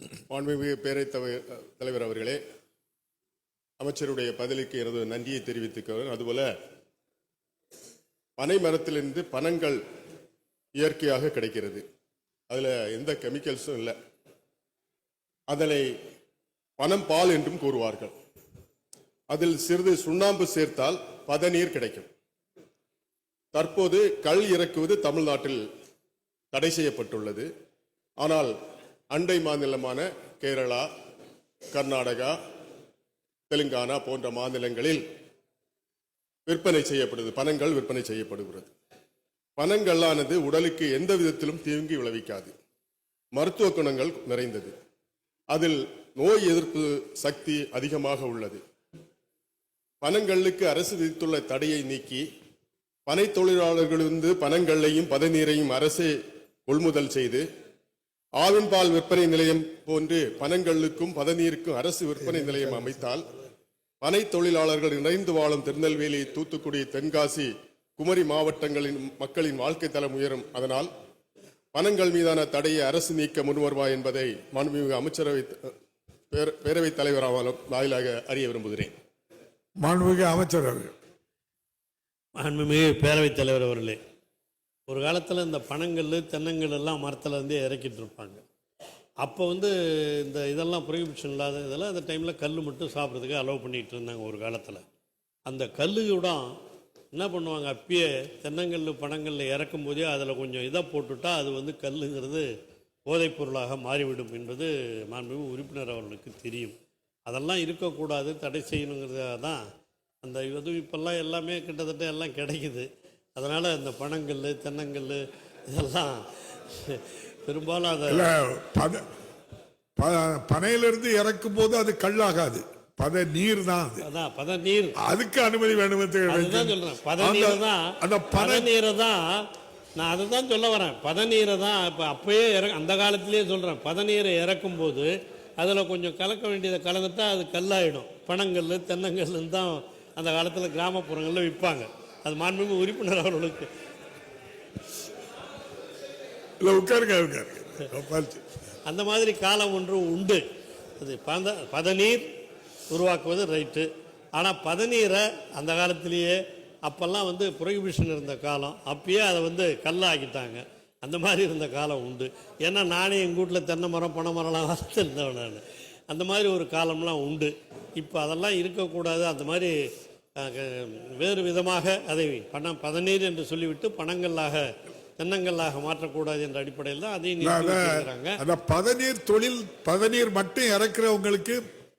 மாண்புமிகு பேரை தலைவர் அவர்களே அமைச்சருடைய பதிலுக்கு எனது நன்றியை தெரிவித்துக்கிறேன் அதுபோல பனை மரத்திலிருந்து பனங்கள் இயற்கையாக கிடைக்கிறது. அதில் எந்த கெமிக்கல்ஸும் இல்லை. அதனை பனம் பால் என்றும் கூறுவார்கள். அதில் சிறிது சுண்ணாம்பு சேர்த்தால் பதநீர் கிடைக்கும். தற்போது கல் இறக்குவது தமிழ்நாட்டில் தடை செய்யப்பட்டுள்ளது. ஆனால் அண்டை மாநிலமான கேரளா கர்நாடகா தெலுங்கானா போன்ற மாநிலங்களில் விற்பனை செய்யப்படுது பனங்கள் விற்பனை செய்யப்படுகிறது. பனங்கல்லானது உடலுக்கு எந்த விதத்திலும் தீங்கி விளைவிக்காது. மருத்துவ குணங்கள் நிறைந்தது. அதில் நோய் எதிர்ப்பு சக்தி அதிகமாக உள்ளது. பனங்கல்லுக்கு அரசு விதித்துள்ள தடையை நீக்கி பனை தொழிலாளர்களிருந்து பனங்கல்லையும் பதநீரையும் அரசே கொள்முதல் செய்து ஆவின் பால் விற்பனை நிலையம் போன்று பனங்கல்லுக்கும் பதநீருக்கும் அரசு விற்பனை நிலையம் அமைத்தால் பனை தொழிலாளர்கள் நிறைந்து வாழும் திருநெல்வேலி தூத்துக்குடி தென்காசி குமரி மாவட்டங்களின் மக்களின் வாழ்க்கை தரம் உயரும். அதனால் பனங்கள் மீதான தடையை அரசு நீக்க முன்வருவா என்பதை மாண்புமிகு அமைச்சரவை பேர- பேரவைத் தலைவர் வாயிலாக அறிய விரும்புகிறேன். மாண்புமிகு அமைச்சர் அவர்கள் மாண்புமிகு பேரவைத் தலைவர் அவர்களே ஒரு காலத்தில் இந்த பனங்கல் தென்னங்கல் எல்லாம் மரத்தில் இருந்து இறக்கிட்டு இருப்பாங்க. அப்போ வந்து இந்த இதெல்லாம் ப்ரொஹிபிஷன் இல்லாத இதெல்லாம் அந்த டைமில் கல் மட்டும் சாப்பிட்றதுக்கு அலோவ் பண்ணிகிட்டு இருந்தாங்க ஒரு காலத்தில். அந்த கல்லு கூட என்ன பண்ணுவாங்க அப்பயே தென்னங்கல் பணங்களில் இறக்கும் போதே அதில் கொஞ்சம் இதை போட்டுட்டா அது வந்து கல்லுங்கிறது போதைப் பொருளாக மாறிவிடும் என்பது மாண்புமிகு உறுப்பினர் அவர்களுக்கு தெரியும். அதெல்லாம் இருக்கக்கூடாது தடை செய்யணுங்கிறதாக தான் அந்த இது இப்போல்லாம் எல்லாமே கிட்டத்தட்ட எல்லாம் கிடைக்குது. அதனால் இந்த பனங்கல் தென்னங்கல் இதெல்லாம் பெரும்பாலும் அதை பத ப- பனையிலிருந்து இறக்கும் போது அது கல்லாகாது. பத நீர் தான் அது. அதான் பத நீர். அதுக்கு அனுமதி வேணும் சொல்றேன். பதநீர் தான் அந்த பனை பதநீரை தான் நான் அதை தான் சொல்ல வரேன். பதநீரை தான் இப்போ அப்பயே இற அந்த காலத்திலேயே சொல்கிறேன் பதநீரை இறக்கும் போது அதில் கொஞ்சம் கலக்க வேண்டியதை கலந்துட்டா அது கல்லாயிடும். பனங்கல் தென்னங்கல்னு தான் அந்த காலத்தில் கிராமப்புறங்களில் விற்பாங்க அது மாண்புமிகு உறுப்பினர் அவர்களுக்கு. இல்ல உட்காருங்க உட்காருங்க. அந்த மாதிரி காலம் ஒன்று உண்டு. அது பத பதநீர் உருவாக்குவது ரைட்டு. ஆனால் பதநீரை அந்த காலத்திலேயே அப்போல்லாம் வந்து ப்ரொஹிபிஷன் இருந்த காலம். அப்பயே அதை வந்து கல்லாக்கிட்டாங்க. அந்த மாதிரி இருந்த காலம் உண்டு. ஏன்னா நானே எங்கள் வீட்டில் தென்னை மரம் பனை மரம்லாம் வளர்த்துருந்தவன் நான். அந்த மாதிரி ஒரு காலம்லாம் உண்டு. இப்போ அதெல்லாம் இருக்கக்கூடாது. அந்த மாதிரி வேறு விதமாக அதை பண பதநீர் என்று சொல்லிவிட்டு பணங்களாக தென்னங்கல்லாக மாற்றக்கூடாது என்ற அடிப்படையில் தான் அதையும் பதநீர் தொழில் பதநீர் மட்டும் இறக்குறவங்களுக்கு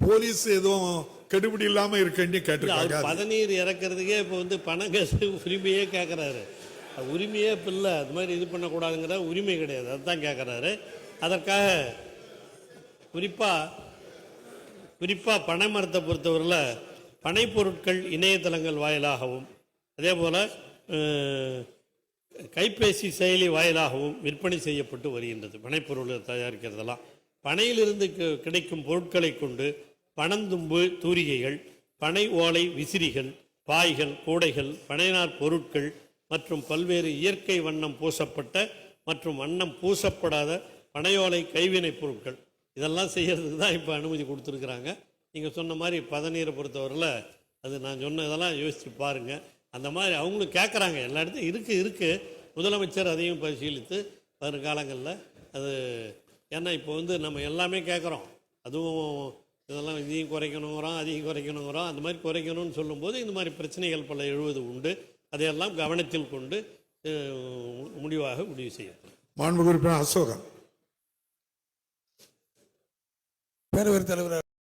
போலீஸ் எதுவும் கெடுபிடி இல்லாம இருக்கேன்னு கேட்டிருக்காங்க. பதநீர் இறக்குறதுக்கே இப்போ வந்து பணங்காசு உரிமையே கேட்குறாரு உரிமையே இப்போ இல்லை. அது மாதிரி இது பண்ணக்கூடாதுங்கிற உரிமை கிடையாது. அதுதான் கேட்குறாரு அதற்காக குறிப்பாக குறிப்பாக பனை மரத்தை பொறுத்தவரையில் பனை பொருட்கள் இணையதளங்கள் வாயிலாகவும் அதே போல் கைபேசி செயலி வாயிலாகவும் விற்பனை செய்யப்பட்டு வருகின்றது. பனைப்பொருள் தயாரிக்கிறதெல்லாம். பனையிலிருந்து கிடைக்கும் பொருட்களை கொண்டு பனந்தும்பு தூரிகைகள் பனை ஓலை விசிறிகள் பாய்கள் கூடைகள் பனைநார் பொருட்கள் மற்றும் பல்வேறு இயற்கை வண்ணம் பூசப்பட்ட மற்றும் வண்ணம் பூசப்படாத பனையோலை கைவினைப் பொருட்கள். இதெல்லாம் செய்கிறதுக்கு தான் இப்போ அனுமதி கொடுத்துருக்குறாங்க. நீங்கள் சொன்ன மாதிரி பதநீரை பொறுத்தவரையில் அது நான் சொன்ன இதெல்லாம் யோசித்து பாருங்கள் அந்த மாதிரி அவங்களும் கேட்குறாங்க எல்லா இடத்தையும் இருக்குது இருக்குது முதலமைச்சர் அதையும் பரிசீலித்து வருங்காலங்களில் அது ஏன்னா இப்போ வந்து நம்ம எல்லாமே கேட்குறோம் அதுவும் இதெல்லாம் இதையும் குறைக்கணுங்கிறோம் அதையும் குறைக்கணுங்கிறோம். அந்த மாதிரி குறைக்கணும்னு சொல்லும்போது இந்த மாதிரி பிரச்சனைகள் பல எழுவது உண்டு. அதையெல்லாம் கவனத்தில் கொண்டு முடிவாக முடிவு செய்யப்படும். மாண்பு உறுப்பினர் அசோகன். பேரவைத் தலைவர்